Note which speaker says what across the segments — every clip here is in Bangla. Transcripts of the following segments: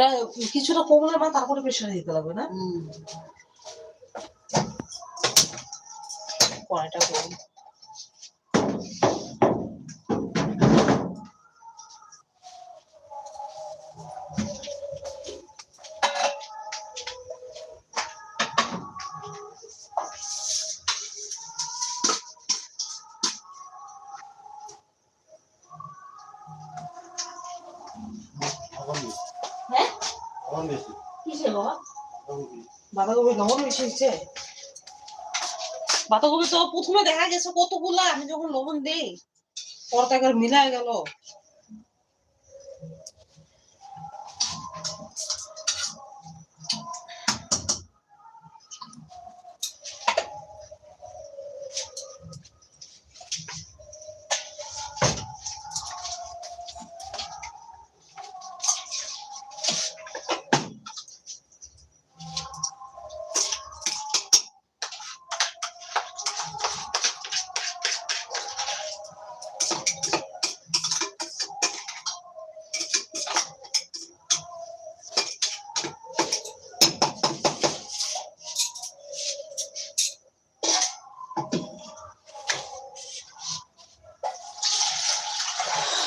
Speaker 1: ভাতটা কিছুটা কমলে মানে তারপরে প্রেশারে দিতে লাগবে না? কড়াইটা হচ্ছে বাঁধাকপি তো প্রথমে দেখা গেছে কতগুলা আমি যখন লবণ দিই পরটাকার মিলায় গেল।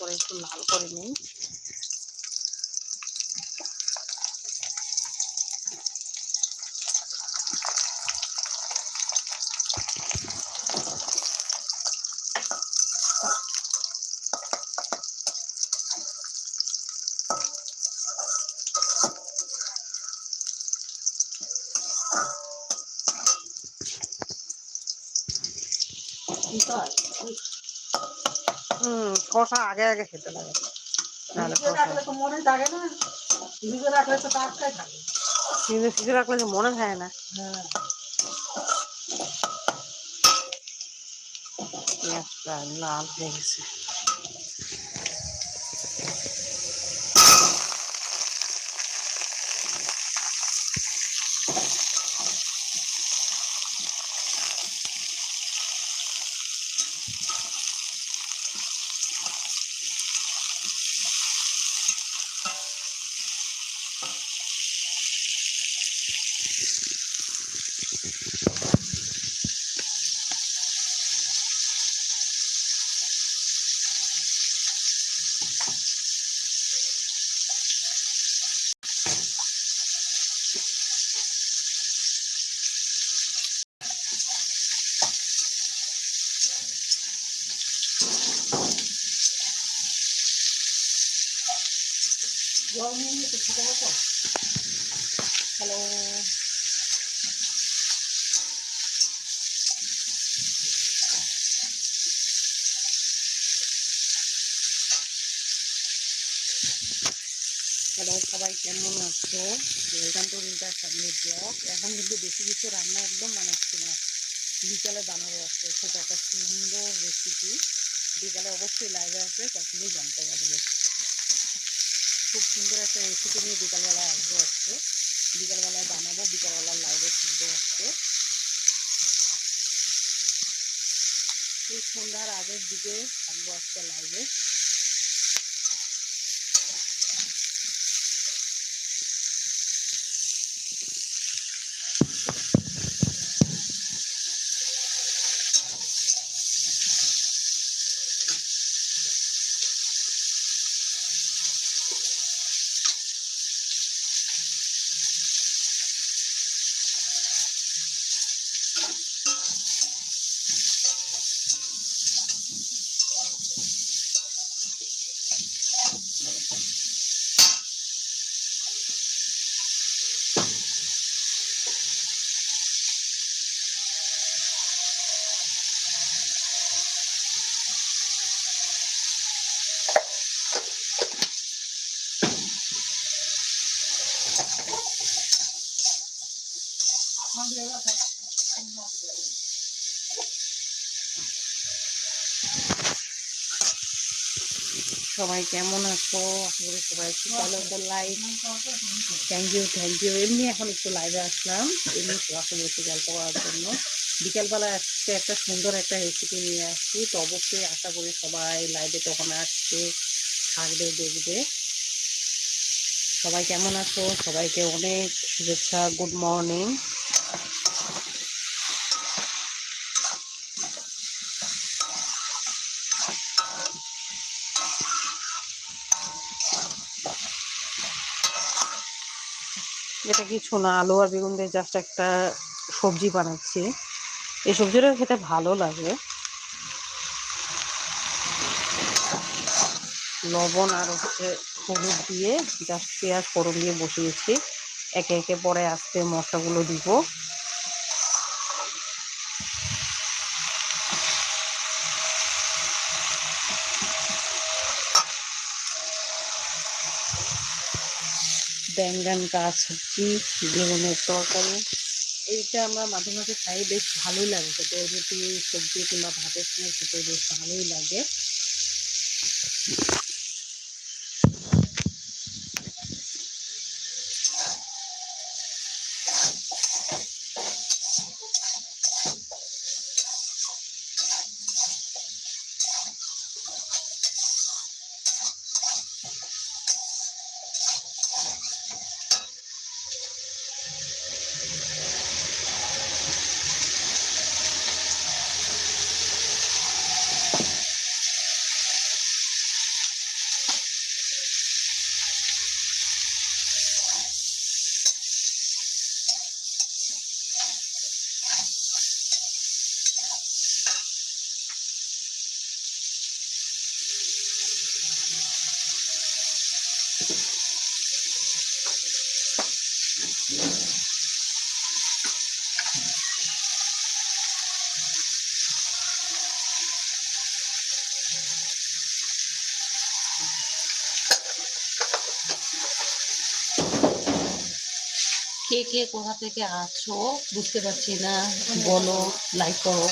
Speaker 1: করে একটু লাল করে নিই। হুম কষা আগে আগে খেতে লাগে।
Speaker 2: ফ্রিজে
Speaker 1: কষা
Speaker 2: রাখলে তো মনে থাকে না লাল হয়ে তো টাটকাই থাকে
Speaker 1: কিন্তু কিছু রাখলে যে মনে থাকে না
Speaker 2: হ্যাঁ
Speaker 1: পেঁয়াজটা লাল হয়ে গেছে
Speaker 2: জল নিয়ে নিয়ে তো ছোটো মতো
Speaker 1: হ্যালো হ্যালো সবাই কেমন আছো ওয়েলকাম এখন কিন্তু বেশি কিছু রান্না একদম বানাচ্ছি না। বিকালে বানাবো আজকে খুব একটা সুন্দর রেসিপি বিকালে অবশ্যই লাইভে আসবে, তখনই জানতে পারবে। খুব সুন্দর একটা রেসিপি নিয়ে বিকালবেলায় আসব আজকে। বিকালবেলায় বানাবো, বিকালবেলার লাইভে থাকব আজকে। এই সন্ধ্যার আগের দিকে থাকব আজকে লাইভে কেমন আছো? আশা করি সবাই খুব ভালো তো live thank you thank you এমনি এখন একটু লাইভে আসলাম। এমনি ক্লাসে বসে গল্প করার জন্য। বিকালবেলা আজকে একটা সুন্দর একটা রেসিপি নিয়ে আসছি। তো অবশ্যই আশা করি সবাই লাইভে তখন আসছে থাকবে, দেখবে। সবাই কেমন আছো? সবাইকে অনেক শুভেচ্ছা। গুড মর্নিং এটা কিছু না, আলু আর বেগুন দিয়ে জাস্ট একটা সবজি বানাচ্ছি। এই সবজিটা খেতে ভালো লাগে। লবণ আর হচ্ছে হলুদ দিয়ে জাস্ট পেঁয়াজ, ফোড়ন দিয়ে বসিয়েছি। একে একে পরে আস্তে মশলাগুলো দিব। ব্যাঙ্গান গাছ সবজি, বেগুনের তরকারি। এইটা আমরা মাঝে মাঝে খাই, বেশ ভালোই লাগে রুটি সবজি কিংবা ভাতের সঙ্গে খেতে বেশ ভালোই লাগে। কে কে কোথা থেকে আছো বুঝতে পারছি না। বলো লাইক করো।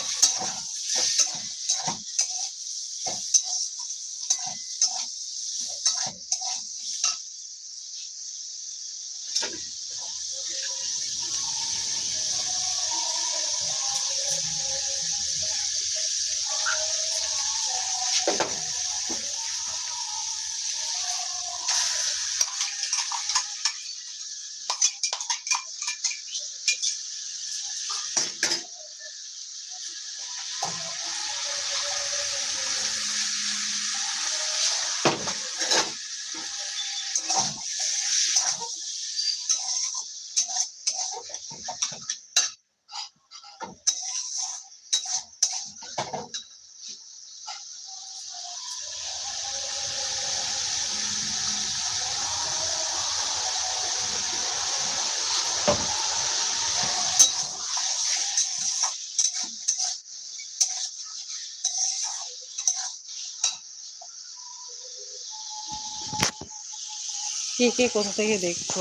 Speaker 1: কে কে কোথা থেকে দেখছ?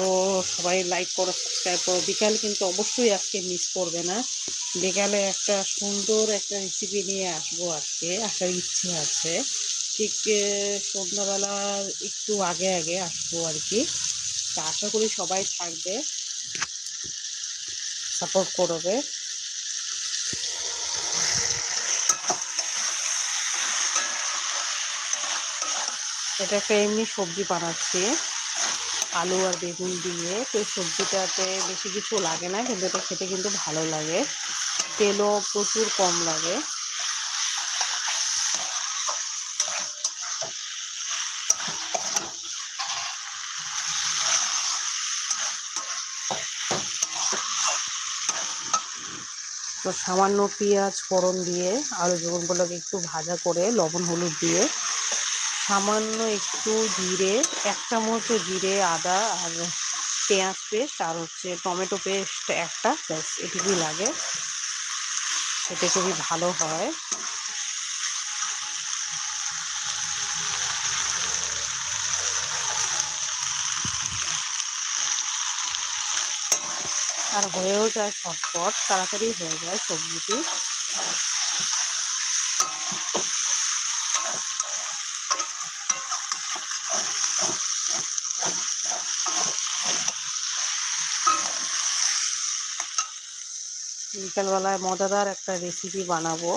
Speaker 1: সবাই লাইক করো সাবস্ক্রাইব করো। বিকাল কিন্তু অবশ্যই আজকে মিস করবে না। বিকালে একটা সুন্দর একটা রেসিপি নিয়ে আসব আজকে, আসার ইচ্ছে আছে। ঠিক সন্ধ্যাবেলার একটু আগে আগে আসব আর কি তা আশা করি সবাই থাকবে। সাপোর্ট করবে। এটা একটা এমনি সবজি বানাচ্ছি। আলু আর বেগুন দিয়ে তো সবজিটাতে বেশি কিছু লাগে না, কিন্তু এটা খেতে কিন্তু ভালো লাগে। তেলও প্রচুর কম লাগে। তো সামান্য পেঁয়াজ ফোড়ন দিয়ে আলু বেগুনগুলোকে একটু ভাজা করে লবণ হলুদ দিয়ে সামান্য একটু জিরে, এক চামচ জিরে, আদা আর পেঁয়াজ পেস্ট আর হচ্ছে টমেটো পেস্ট একটা, ব্যাস এটুকুই লাগে। সেটা খুবই ভালো হয়। আর হয়েও যায় ছটপট তাড়াতাড়ি হয়ে যায় সবজিটি। বিকালবেলায় মজাদার একটা রেসিপি বানাবো।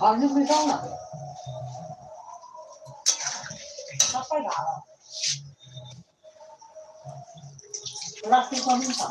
Speaker 2: 啊，你会唱了？那干
Speaker 1: 啥了？我那会唱多少？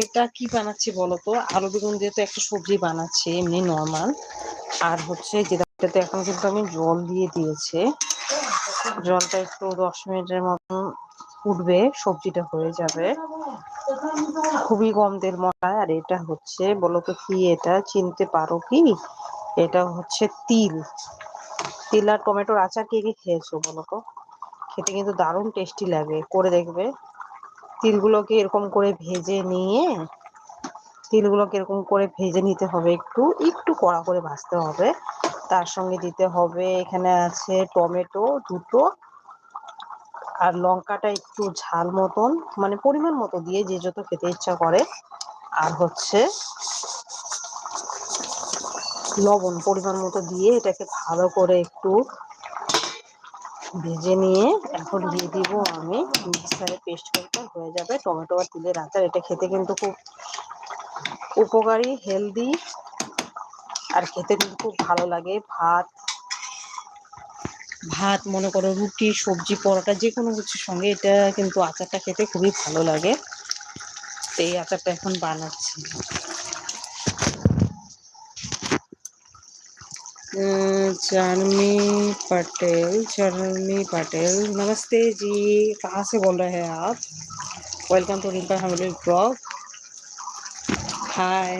Speaker 1: এটা কি বানাচ্ছি বলতো? আলু বেগুন দিয়ে তো একটা সবজি বানাচ্ছি, এমনি নর্মাল আর হচ্ছে যেটাতে এখন কিন্তু আমি জল দিয়ে দিয়েছে। জলটা একটু দশ মিনিটের মতন ফুটবে, সবজিটা হয়ে যাবে। খুবই কম তেল মশলায় আর এটা হচ্ছে বলতো কি এটা চিনতে পারো কি? এটা হচ্ছে তিল। তিল আর টমেটোর আচার কে কে খেয়েছো বলতো? খেতে কিন্তু দারুণ টেস্টি লাগে, করে দেখবে। তিলগুলোকে এরকম করে ভেজে নিয়ে, তিলগুলোকে এরকম করে ভেজে নিতে হবে একটু একটু কড়া করে ভাজতে হবে। তার সঙ্গে দিতে হবে, এখানে আছে টমেটো দুটো আর লঙ্কাটা একটু ঝাল মতন মানে পরিমাণ মতো দিয়ে যে যত খেতে ইচ্ছা করে। আর হচ্ছে লবণ পরিমাণ মতো দিয়ে এটাকে ভালো করে একটু ভেজে নিয়ে এখন দিয়ে দিব আমি। মিক্সারে পেস্ট করতে হয়ে যাবে। টমেটো আর তিলের আচার, এটা খেতে কিন্তু খুব উপকারী হেলদি আর খেতে কিন্তু খুব ভালো লাগে। ভাত ভাত মনে করো রুটি, সবজি, পরোটা যে কোনো কিছুর সঙ্গে এটা কিন্তু আচারটা খেতে খুবই ভালো লাগে। তো এই আচারটা এখন বানাচ্ছি। जानवी पटेल जानवी पटेल नमस्ते जी कहाँ से बोल रहे हैं आप welcome to Rimpa family blog hi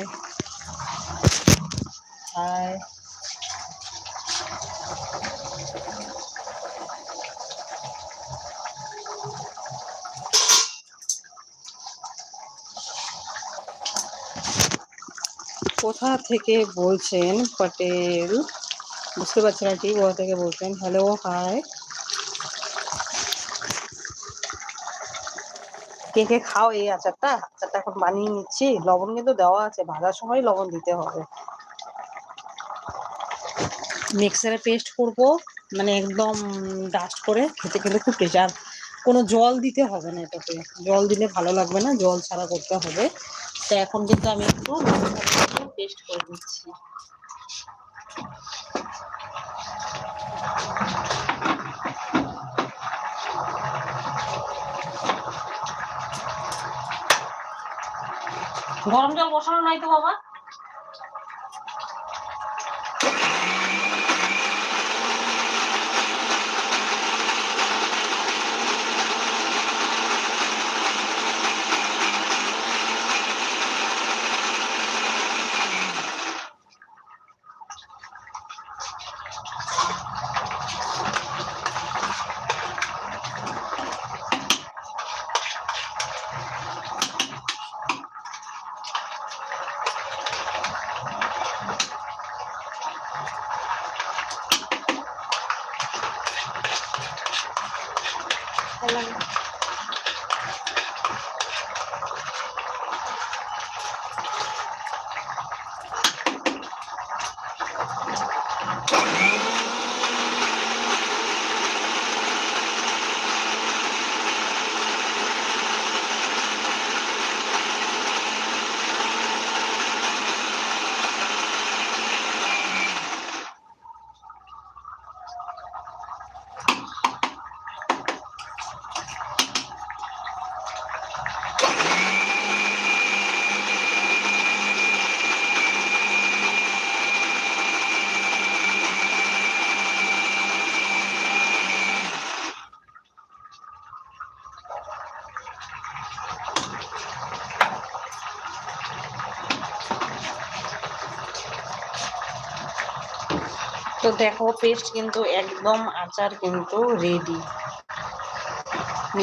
Speaker 1: hi কোথা থেকে বলছেন পটেল বুঝতে পারছি না ঠিক কোথা থেকে বলছেন। হ্যালো হাই কে কে খাও এই আচারটা? আচারটা এখন বানিয়ে নিচ্ছি। লবণ কিন্তু দেওয়া আছে। ভাজার সময় লবণ দিতে হবে। মিক্সারে পেস্ট করব। মানে একদম ডাস্ট করে খেতে খেতে খুব টেস্ট আর কোনো জল দিতে হবে না এটাতে। জল দিলে ভালো লাগবে না। জল ছাড়া করতে হবে। তো এখন কিন্তু আমি একটু পেস্ট করে দিচ্ছি গরম জল বসানো নাই তো বাবা? 太烂了吧 তো দেখো পেস্ট কিন্তু একদম আচার কিন্তু রেডি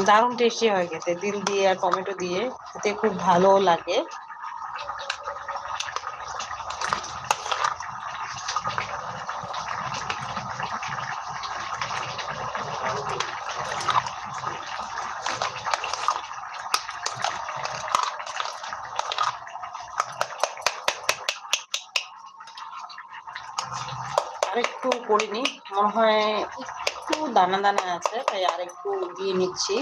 Speaker 1: দারুণ টেস্টি হয়ে গেছে দিল দিয়ে আর টমেটো দিয়ে, খেতে খুব ভালো লাগে। আরেকটু করিনি। মনে হয় একটু দানা দানা আছে তাই আর একটু দিয়ে নিচ্ছি।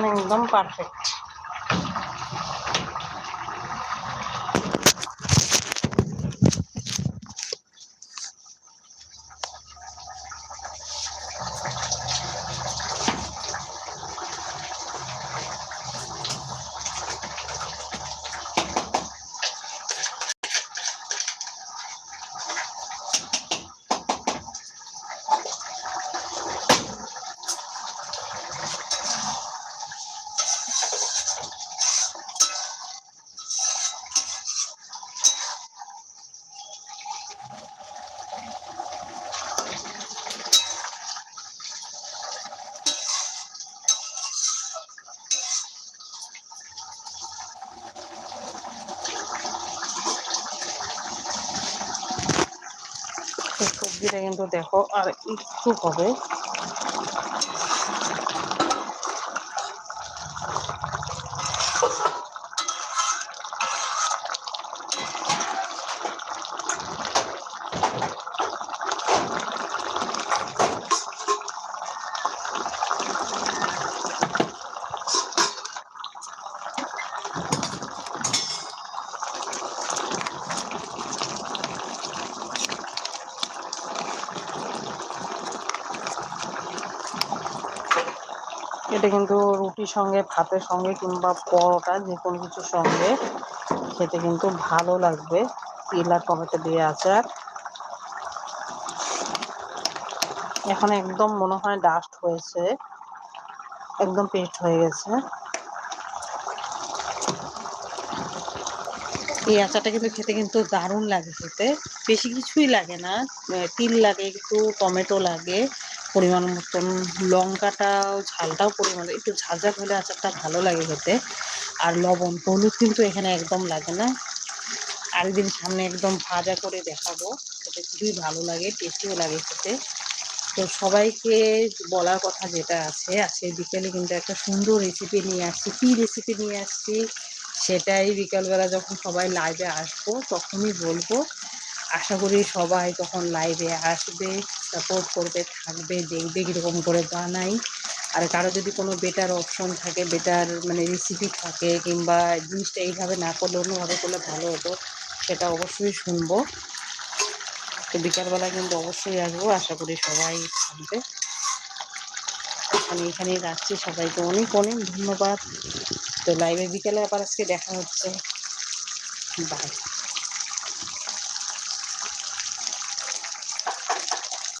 Speaker 1: এখন একদম perfect que estuviera yendo de joven, tú joven, সঙ্গে, ভাতের সঙ্গে কিংবা পরোটা, যে কোনো কিছুর সঙ্গে খেতে কিন্তু ভালো লাগবে। তিল আর টমেটো দিয়ে আচার। এখন একদম মনে হয় ডাস্ট হয়েছে। একদম পেস্ট হয়ে গেছে। এই আচারটা কিন্তু খেতে কিন্তু দারুণ লাগে খেতে। বেশি কিছুই লাগে না। তিল লাগে, একটু টমেটো লাগে। পরিমাণ মতন, লঙ্কাটাও, ঝালটাও পরিমাণ, একটু ঝাল হলে আচারটা ভালো লাগে খেতে। আর লবণ, হলুদ কিন্তু এখানে একদম লাগে না। আরেকদিন সামনে একদম ভাজা করে দেখাবো, খেতে খুবই ভালো লাগে টেস্টিও লাগে খেতে। তো সবাইকে বলার কথা যেটা আছে, আজকে বিকেলে কিন্তু একটা সুন্দর রেসিপি নিয়ে আসছি। কী রেসিপি নিয়ে আসছি? সেটাই বিকালবেলা যখন সবাই লাইভে আসব, তখনই বলব। আশা করি সবাই তখন লাইভে আসবে সাপোর্ট করবে, থাকবে, দেখবে কীরকম করে বানাই। আর কারও যদি কোনো বেটার অপশন থাকে বেটার মানে রেসিপি থাকে কিংবা জিনিসটা এইভাবে না করলে, অন্যভাবে করলে ভালো হতো, সেটা অবশ্যই শুনব। তো বিকালবেলা কিন্তু অবশ্যই আসব, আশা করি সবাই থাকবে। আমি এখানেই রাখছি, সবাইকে অনেক অনেক ধন্যবাদ। তো লাইভে বিকেলে আবার আজকে দেখা হচ্ছে। বাই